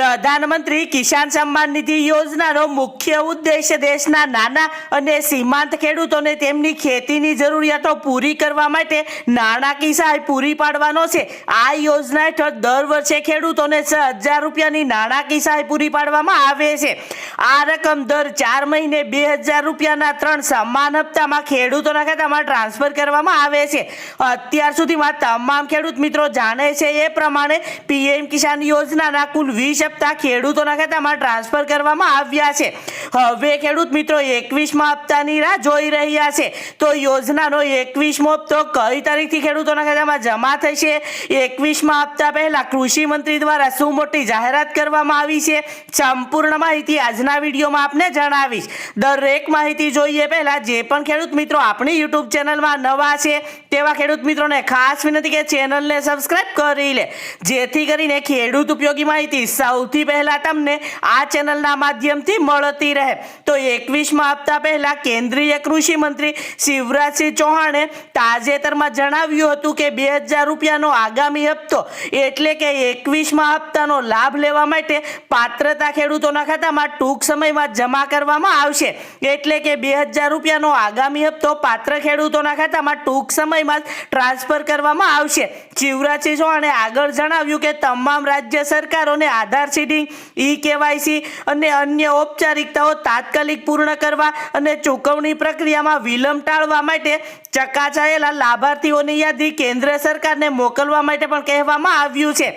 પ્રધાનમંત્રી કિસાન સન્માન નિધિ યોજનાનો મુખ્ય ઉદ્દેશ દેશના નાના અને સીમાંત ખેડૂતોને તેમની ખેતીની જરૂરિયાતો પૂરી કરવા માટે નાણાકીય સહાય પૂરી પાડવાનો છે. આ યોજના હેઠળ દર વર્ષે ખેડૂતોને છ હજાર રૂપિયાની નાણાકીય સહાય પૂરી પાડવામાં આવે છે. આ રકમ દર ચાર મહિને બે હજાર રૂપિયાના ત્રણ સમાન હપ્તામાં ખેડૂતોના ખાતામાં ટ્રાન્સફર કરવામાં આવે છે. અત્યાર સુધીમાં તમામ ખેડૂત મિત્રો જાણે છે એ પ્રમાણે પીએમ કિસાન યોજનાના કુલ વીસ હપ્તા ખેડૂતોના ખાતામાં ટ્રાન્સફર કરવામાં આવ્યા છે. હવે ખેડૂત મિત્રો, એકવીસમાં હપ્તાની રાહ જોઈ રહ્યા છે. તો યોજનાનો એકવીસમો હપ્તો કઈ તારીખથી ખેડૂતોના ખાતામાં જમા થશે? એકવીસમાં હપ્તા પહેલા કૃષિ મંત્રી દ્વારા શું મોટી જાહેરાત કરવામાં આવી છે? સંપૂર્ણ માહિતી આજના વિડીયોમાં આપને જણાવીશ. દરેક માહિતી જોઈએ પહેલા જે પણ ખેડૂત મિત્રો આપણી યુટ્યુબ ચેનલમાં નવા છે તેવા ખેડૂત મિત્રોને ખાસ વિનંતી કે ચેનલને સબસ્ક્રાઇબ કરી લે. જેથી કરીને ખેડૂત ઉપયોગી માહિતી સૌથી પહેલા તમને આ ચેનલના માધ્યમથી મળતી રહે. તો એકવીસમાં હપ્તા પહેલા કેન્દ્રીય કૃષિ મંત્રી શિવરાજસિંહ ચૌહાણે તાજેતરમાં જણાવ્યું હતું કે બે હજાર રૂપિયાનો આગામી હપ્તો એટલે કે એકવીસમાં હપ્તાનો લાભ લેવા માટે પાત્રતા ખેડૂતોના ખાતામાં ટૂંક સમયમાં જમા કરવામાં આવશે. એટલે કે બે હજાર રૂપિયાનો આગામી હપ્તો પાત્ર ખેડૂતોના ખાતામાં ટૂંક સમયમાં ટ્રાન્સફર કરવામાં આવશે. શિવરાજસિંહ ચૌહાણે આગળ જણાવ્યું કે તમામ રાજ્ય સરકારોને આધાર સીડિંગ ઈ કેવાયસી અને અન્ય ઔપચારિકતાઓ તાત્કાલિક પૂર્ણ કરવા અને ચૂકવણી પ્રક્રિયામાં વિલંબ ટાળવા માટે ચકાસાયેલા લાભાર્થીઓની યાદી કેન્દ્ર સરકારને મોકલવા માટે પણ કહેવામાં આવ્યું છે.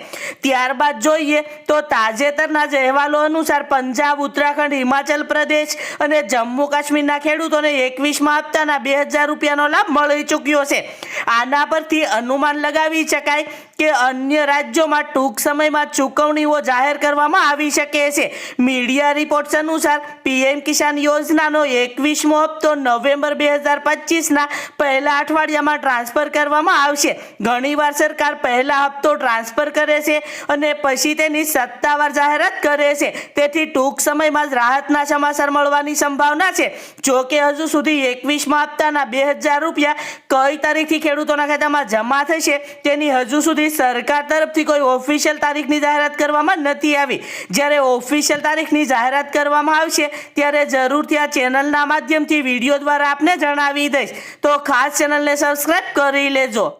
ત્યારબાદ જોઈએ તો તાજેતરના જ અહેવાલો અનુસાર પંજાબ, ઉત્તરાખંડ, હિમાચલ પ્રદેશ અને જમ્મુ કાશ્મીરના ખેડૂતોને એકવીસમાં હપ્તાના બે હજાર રૂપિયાનો લાભ મળી ચૂક્યો છે. આના પરથી અનુમાન લગાવી શકાય કે અન્ય રાજ્યોમાં ટૂંક સમયમાં ચૂકવણીઓ જાહેર કરવામાં આવી શકે છે. મીડિયા રિપોર્ટ્સ અનુસાર પીએમ કિસાન યોજનાનો એકવીસમો હપ્તો નવેમ્બર બે હજાર પચીસના પહેલા અઠવાડિયામાં ટ્રાન્સફર કરવામાં આવશે. ઘણીવાર સરકાર પહેલા હપ્તો ટ્રાન્સફર કરે છે અને પછી તેની સત્તાવાર જાહેરાત કરે છે. તેથી ટૂંક સમયમાં જ રાહતના સમાચાર મળવાની સંભાવના છે. જો કે હજુ સુધી એકવીસમાં હપ્તાના બે હજાર રૂપિયા કઈ તારીખથી ખેડૂતોના ખાતામાં જમા થશે તેની હજુ સુધી સરકાર તરફથી કોઈ ઓફિશિયલ તારીખની જાહેરાત કરવામાં નથી આવી. જ્યારે ઓફિશિયલ તારીખની જાહેરાત કરવામાં આવશે, ત્યારે જરૂરથી આ ચેનલના માધ્યમથી વીડિયો દ્વારા આપને જણાવી દઈશ. તો ખાસ ચેનલને સબસ્ક્રાઇબ કરી લેજો.